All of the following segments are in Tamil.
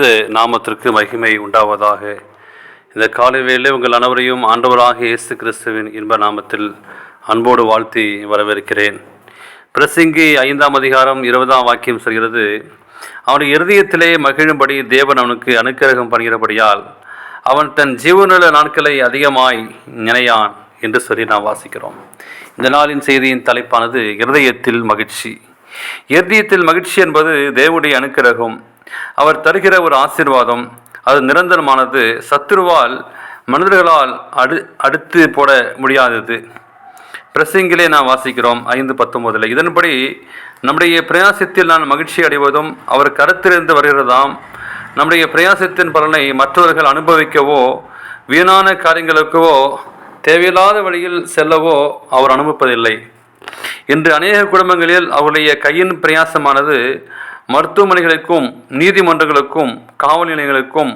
பரிசுத்த நாமத்திற்கு மகிமை உண்டாவதாக. இந்த காலை வேளையிலே உங்கள் அனைவரையும் ஆண்டவராக இயேசு கிறிஸ்துவின் இன்ப நாமத்தில் அன்போடு வாழ்த்தி வரவேற்கிறேன். பிரசங்கி ஐந்தாம் அதிகாரம் இருபதாம் வாக்கியம் சொல்கிறது அவனுடைய இருதயத்திலே மகிழும்படி தேவன் அவனுக்கு அனுக்கிரகம் பண்ணுகிறபடியால் அவன் தன் ஜீவனுள்ள நாட்களை அதிகமாய் நினையான் என்று சொல்லி நாம் வாசிக்கிறோம். இந்த நாளின் செய்தியின் தலைப்பானது இருதயத்தில் மகிழ்ச்சி இருதயத்தில் மகிழ்ச்சி என்பது தேவனுடைய அனுக்கிரகம் அவர் தருகிற ஒரு ஆசீர்வாதம் அது நிரந்தரமானது சத்துருவால் மனிதர்களால் அடு அடுத்து போட முடியாதது. பிரசங்கிலே நாம் வாசிக்கிறோம் ஐந்து பத்தொம்போதில் இதன்படி நம்முடைய பிரயாசத்தில் நான் மகிழ்ச்சி அடைவதும் அவர் கருத்திலிருந்து வருகிறதாம். நம்முடைய பிரயாசத்தின் பலனை மற்றவர்கள் அனுபவிக்கவோ வீணான காரியங்களுக்கோ தேவையில்லாத வழியில் செல்லவோ அவர் அனுப்பதில்லை இன்று அநேக குடும்பங்களில் அவருடைய கையின் பிரயாசமானது மருத்துவமனைகளுக்கும் நீதிமன்றங்களுக்கும் காவல் நிலையங்களுக்கும்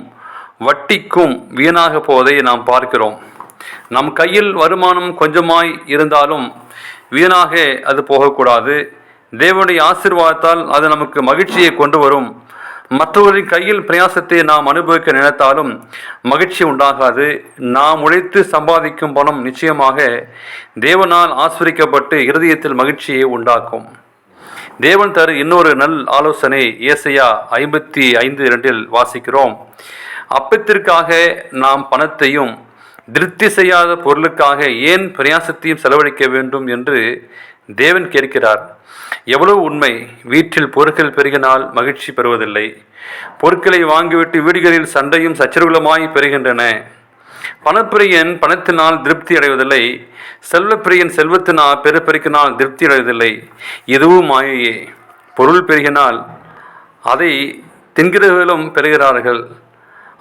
வட்டிக்கும் வீணாக போவதை நாம் பார்க்கிறோம். நம் கையில் வருமானம் கொஞ்சமாய் இருந்தாலும் வீணாக அது போகக்கூடாது. தேவனுடைய ஆசீர்வாதத்தால் அது நமக்கு மகிழ்ச்சியை கொண்டு வரும். மற்றவர்களின் கையில் பிரயாசத்தை நாம் அனுபவிக்க நினைத்தாலும் மகிழ்ச்சி உண்டாகாது. நாம் உழைத்து சம்பாதிக்கும் பணம் நிச்சயமாக தேவனால் ஆஸ்வரிக்கப்பட்டு இருதயத்தில் மகிழ்ச்சியை உண்டாக்கும். தேவன் தரு இன்னொரு நல் ஆலோசனை ஏசையா ஐம்பத்தி ஐந்து இரண்டில் வாசிக்கிறோம். அப்பத்திற்காக நாம் பணத்தையும் திருப்தி செய்யாத பொருளுக்காக ஏன் பிரயாசத்தையும் செலவழிக்க வேண்டும் என்று தேவன் கேட்கிறார். எவ்வளவு உண்மை. வீட்டில் பொருட்கள் பெருகினால் மகிழ்ச்சி பெறுவதில்லை. பொருட்களை வாங்கிவிட்டு வீடுகளில் சண்டையும் சச்சரவுகளுமாய் பெறுகின்றன. பணப்பிரியன் பணத்தினால் திருப்தி அடைவதில்லை செல்வப்பிரியன் செல்வத்தினால் பெருப்பெருக்கினால் திருப்தி அடைவதில்லை இதுவும் மாயையே பொருள் பெருகினால் அதை தின்கிறவர்களும் பெறுகிறார்கள்.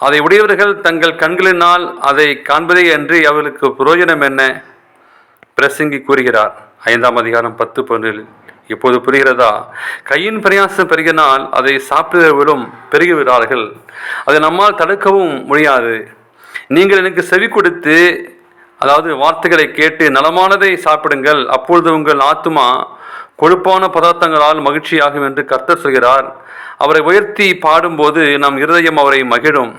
அதை உடையவர்கள் தங்கள் கண்களினால் அதை காண்பதே அன்றி அவர்களுக்கு புரோஜனம் என்ன? பிரசங்கி கூறுகிறார். ஐந்தாம் அதிகாரம் பத்து பன்னில் இப்போது புரிகிறதா? கையின் பிரயாசம் பெருகினால் அதை சாப்பிடுவர்களும் பெருகுகிறார்கள். அதை நம்மால் தடுக்கவும் முடியாது. நீங்கள் எனக்கு செவி கொடுத்து அதாவது வார்த்தைகளை கேட்டு நலமானதை சாப்பிடுங்கள். அப்பொழுது உங்கள் ஆத்துமா கொழுப்பான பதார்த்தங்களால் மகிழ்ச்சியாகும் என்று கர்த்தர் சொல்கிறார். அவரை உயர்த்தி பாடும்போது நம் இருதயம் அவரை மகிழும்.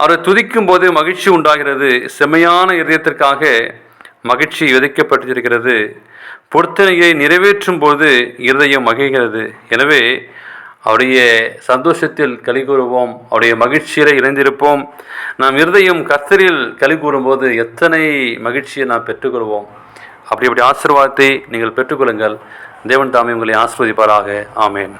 அவரை துதிக்கும் போது மகிழ்ச்சி உண்டாகிறது. செம்மையான இதயத்திற்காக மகிழ்ச்சி விதைக்கப்பட்டிருக்கிறது. பொருத்தனையை நிறைவேற்றும் போது இருதயம் மகிழ்கிறது. எனவே அவருடைய சந்தோஷத்தில் களி கூறுவோம் அவருடைய மகிழ்ச்சியில் இணைந்திருப்போம். நாம் இருதயம் கத்தரில் களி கூறும்போது எத்தனை மகிழ்ச்சியை நாம் பெற்றுக்கொள்வோம்? அப்படி அப்படி ஆசீர்வாதத்தை நீங்கள் பெற்றுக்கொள்ளுங்கள். தேவன் தாமே உங்களை ஆசிர்வதிப்பாராக. ஆமேன்.